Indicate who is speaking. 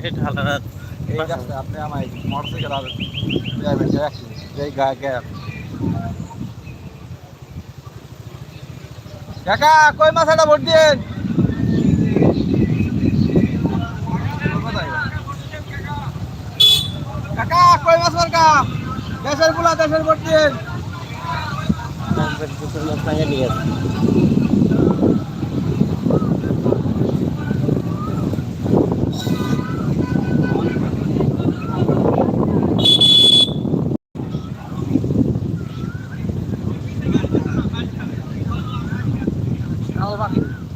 Speaker 1: এই আপনি আমার মোটরসাইকেল আর ড্রাইভার একই এই গা গ্যাপ কাকা কই মাছটা ভোট দিন কাকা কই মাছ মার্কা? দেশের পোলা দেশের ভোট দিন Al Wahid.